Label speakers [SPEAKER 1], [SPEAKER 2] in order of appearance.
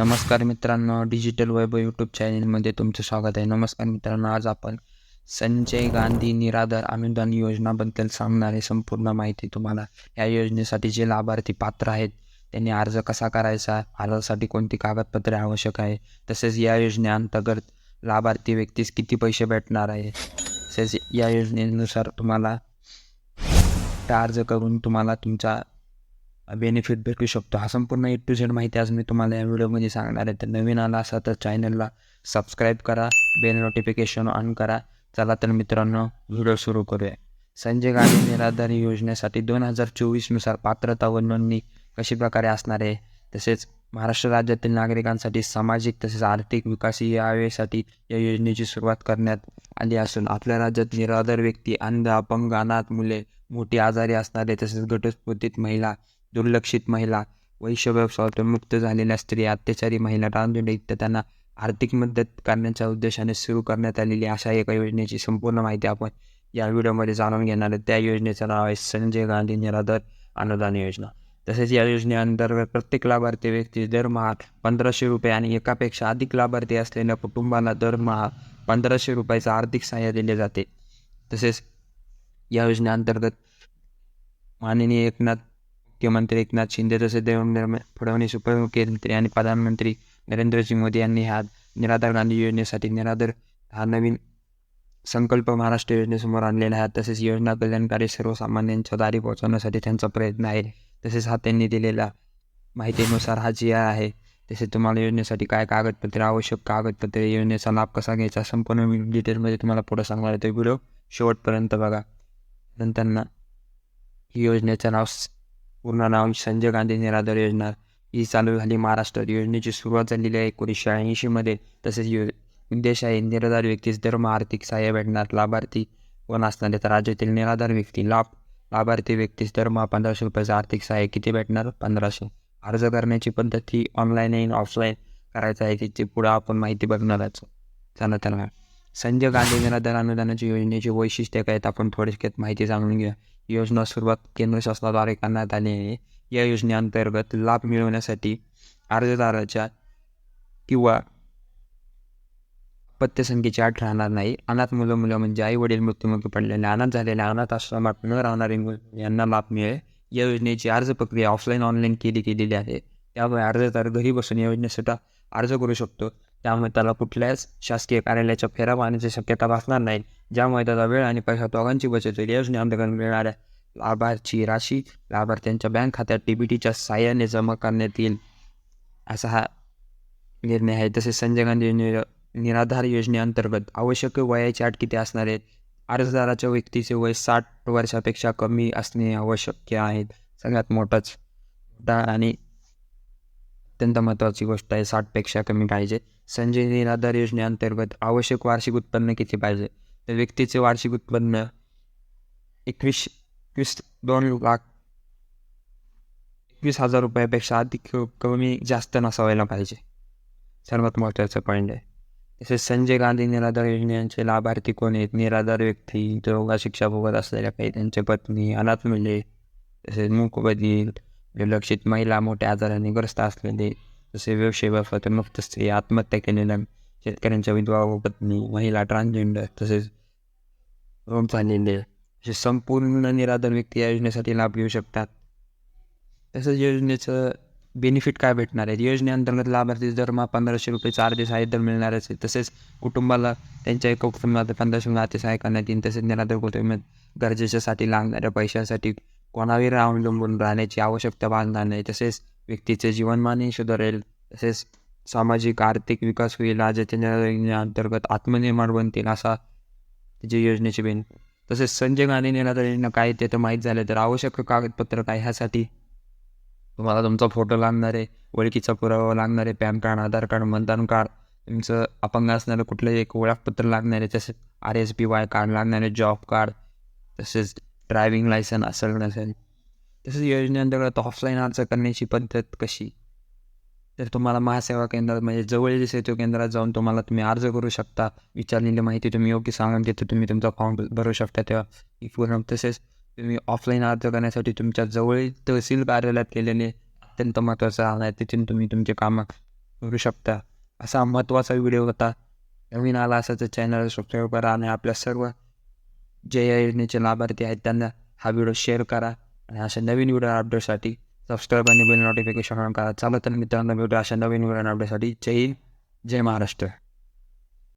[SPEAKER 1] नमस्कार मित्रांनो डिजिटल वैभव यूट्यूब चॅनलमध्ये तुमचं स्वागत आहे. नमस्कार मित्रांनो आज आपण संजय गांधी निराधार अनुदान योजनाबद्दल सांगणारी संपूर्ण माहिती तुम्हाला या योजनेसाठी जे लाभार्थी पात्र आहेत त्यांनी अर्ज कसा करायचा अर्जासाठी कोणती कागदपत्रे आवश्यक आहे तसेच या योजनेअंतर्गत लाभार्थी व्यक्तीस किती पैसे भेटणार आहे तसेच या योजनेनुसार तुम्हाला त्या अर्ज करून तुम्हाला तुमचा बेनिफिट भेटू शकतो. हा संपूर्ण ए टू झेड माहिती आज मी तुम्हाला या व्हिडिओमध्ये सांगणार आहे. तर नवीन आला असा तर चॅनलला सबस्क्राईब करा बेल नोटिफिकेशन ऑन करा. चला तर मित्रांनो व्हिडिओ सुरू करूया. संजय गांधी निराधार योजनेसाठी दोन हजार चोवीसनुसार पात्रता व नोंदणी कशी प्रकारे असणार आहे? तसेच महाराष्ट्र राज्यातील नागरिकांसाठी सामाजिक तसेच आर्थिक विकास यावेसाठी या योजनेची सुरुवात करण्यात आली असून आपल्या राज्यात निराधार व्यक्ती अंध अपंग अनाथ मुले मोठी आजारी असणारे तसेच घटस्फोटीत महिला दुर्लक्षित महिला वैश्यव्यवसायातून मुक्त झालेल्या स्त्री अत्याचारी महिला ट्रान्सजेंडर इत्यादींना आर्थिक मदत करण्याच्या उद्देशाने सुरू करण्यात आलेली अशा एका योजनेची संपूर्ण माहिती आपण या व्हिडिओमध्ये जाणून घेणार आहे त्या योजनेचं नाव आहे संजय गांधी निराधार अनुदान योजना. तसेच या योजनेअंतर्गत प्रत्येक लाभार्थी व्यक्ती दरमहा पंधराशे रुपये आणि एकापेक्षा अधिक लाभार्थी असलेल्या कुटुंबाला दरमहा पंधराशे रुपयाचं आर्थिक सहाय्य दिले जाते. तसेच या योजनेअंतर्गत माननीय एकनाथ मुख्यमंत्री एकनाथ शिंदे तसेच देवेंद्र फडणवीस उपमुख्यमंत्री आणि प्रधानमंत्री नरेंद्रसिंग मोदी यांनी ह्या निराधार गांधी योजनेसाठी निराधार हा नवीन संकल्प महाराष्ट्र योजनेसमोर आणलेला आहे तसेच योजना कल्याणकारी सर्वसामान्यांच्या दारी पोहोचवण्यासाठी त्यांचा प्रयत्न आहे तसेच हा त्यांनी दिलेला माहितीनुसार हा जी आहे तसेच तुम्हाला योजनेसाठी काय कागदपत्रे आवश्यक कागदपत्रे योजनेचा लाभ कसा घ्यायचा संपूर्ण मी डिटेलमध्ये तुम्हाला पुढे सांगणार आहे तो व्हिडिओ शेवटपर्यंत बघा नंतर ही योजनेचं नाव पूर्ण नाव संजय गांधी निराधार योजना ही चालू झाली. महाराष्ट्रात योजनेची सुरुवात झालेली आहे. एकोणीसशे ऐंशीमध्ये तसेच यो उद्देश आहे निराधार व्यक्तीस धर्म आर्थिक सहाय्य भेटणार लाभार्थी कोण असणार तर राज्यातील निराधार व्यक्ती लाभ लाभार्थी व्यक्तीस दरमहा पंधराशे रुपयाचं आर्थिक सहाय्य किती भेटणार पंधराशे. अर्ज करण्याची पद्धत ही ऑनलाईन आणि ऑफलाईन करायचं आहे. तिची पुढं आपण माहिती बघणारच चला तर संजय गांधी निराधार अनुदानाची योजनेची वैशिष्ट्य काय आहेत? आपण थोडक्यात माहिती सांगून घेऊया. योजना सुरुवात केंद्र शासनाद्वारे करण्यात आली आहे. या योजनेअंतर्गत लाभ मिळवण्यासाठी अर्जदाराच्या किंवा पत्यसंख्येची आठ राहणार नाही. अनाथ मुलं मुलं म्हणजे आई वडील मृत्युमुखी पडलेले अनाथ झालेल्या अनाथ आश्रमात न राहणारे मुलं यांना लाभ मिळेल. या योजनेची अर्ज प्रक्रिया ऑफलाईन ऑनलाईन केली गेलेली आहे. त्यामुळे अर्जदार घरी बसून या योजनेसाठी अर्ज करू शकतो. त्यामुळे त्याला कुठल्याच शासकीय कार्यालयाच्या फेऱ्या पाहण्याची शक्यता भासणार नाही. ज्यामुळे त्याचा वेळ आणि पैसा दोघांची बचत होईल योजने योजनेअंतर्गत मिळणाऱ्या लाभार्थी राशी लाभार्थ्यांच्या बँक खात्यात डी बी टीच्या साह्याने जमा करण्यात येईल असा हा निर्णय आहे. तसेच संजय गांधी निर निराधार योजनेअंतर्गत आवश्यक वयाची अट किती असणार अर्जदाराच्या व्यक्तीचे वय साठ वर्षापेक्षा कमी असणे आवश्यक आहे. सगळ्यात मोठाच मोठा आणि अत्यंत महत्त्वाची गोष्ट आहे. साठपेक्षा कमी पाहिजे. संजय निराधार योजनेअंतर्गत आवश्यक वार्षिक उत्पन्न किती पाहिजे? तर व्यक्तीचे वार्षिक उत्पन्न एकवीस एकवीस दोन लाख एकवीस हजार रुपयापेक्षा अधिक कमी जास्त नसावायला पाहिजे. सर्वात महत्त्वाचं पॉईंट आहे. तसेच संजय गांधी निराधार योजनेचे लाभार्थी कोण आहेत? निराधार व्यक्ती दरोगा शिक्षा भोगत असलेल्या काही त्यांचे पत्नी अनाथ मुले तसेच मूकबधीर दुर्लक्षित महिला मोठ्या आजाराने ग्रस्त असलेले जसे व्यवसाय मुक्त स्त्री आत्महत्या केलेल्या शेतकऱ्यांच्या विधवा व पत्नी महिला ट्रान्सजेंडर तसेच रोग झालेले असे संपूर्ण निराधार व्यक्ती या योजनेसाठी लाभ घेऊ शकतात. तसंच योजनेचं बेनिफिट काय भेटणार आहे योजनेअंतर्गत लाभार्थी दरमहा पंधराशे रुपये चार दिवस सहाय्य तर मिळणारच आहे तसेच कुटुंबाला त्यांच्या एका कुटुंबाला पंधराशे आर्थिक सहाय्य करण्यात येईल तसेच निराधार कुटुंब गरजेच्यासाठी लागणाऱ्या पैशासाठी कोणावर अवलंबून राहण्याची आवश्यकता बांधणार नाही तसेच व्यक्तीचे जीवनमानही सुधारेल. तसेच सामाजिक आर्थिक विकास होईल. राज्याच्या अंतर्गत आत्मनिर्माण बनतील असा त्याची योजनेची बेन. तसेच संजय गांधी निराधार योजना काय ते तर माहीत झालं तर आवश्यक कागदपत्र काय ह्यासाठी? तुम्हाला तुमचा फोटो लागणार आहे. ओळखीचा पुरावा लागणार आहे. पॅन कार्ड आधार कार्ड मतदान कार्ड. तुमचं अपंग असणारं कुठलंही एक ओळखपत्र लागणार आहे. तसेच R S P Y card लागणार आहे. Job card. तसेच ड्रायव्हिंग लायसन असेल नसेल तसेच योजनेअंतर्गत ऑफलाईन अर्ज करण्याची पद्धत कशी? तर तुम्हाला महासेवा केंद्रात म्हणजे जवळील सेतू केंद्रात जाऊन तुम्हाला तुम्ही अर्ज करू शकता. विचारलेली माहिती तुम्ही योग्य सांगून तिथे तुम्ही तुमचा फॉर्म भरू शकता. तेव्हा ई फॉर्म तसेच तुम्ही ऑफलाईन अर्ज करण्यासाठी तुमच्या जवळील तहसील कार्यालयात केलेले अत्यंत महत्त्वाचं आहे. तिथून तुम्ही तुमचे कामं करू शकता. असा महत्त्वाचा व्हिडिओ होता. नवीन आला असाच चॅनल सबस्क्राईब करा आणि आपल्या सर्व जे या योजनेचे लाभार्थी आहेत त्यांना हा व्हिडिओ शेअर करा आणि अशा नवीन व्हिडिओ अपडेटसाठी सबस्क्राईब आणि बिल नोटिफिकेशन ऑन करा. चालत तर मित्रांनो भेटू अशा नवीन व्हिडिओ अपडेटसाठी. जय हिंद जय महाराष्ट्र.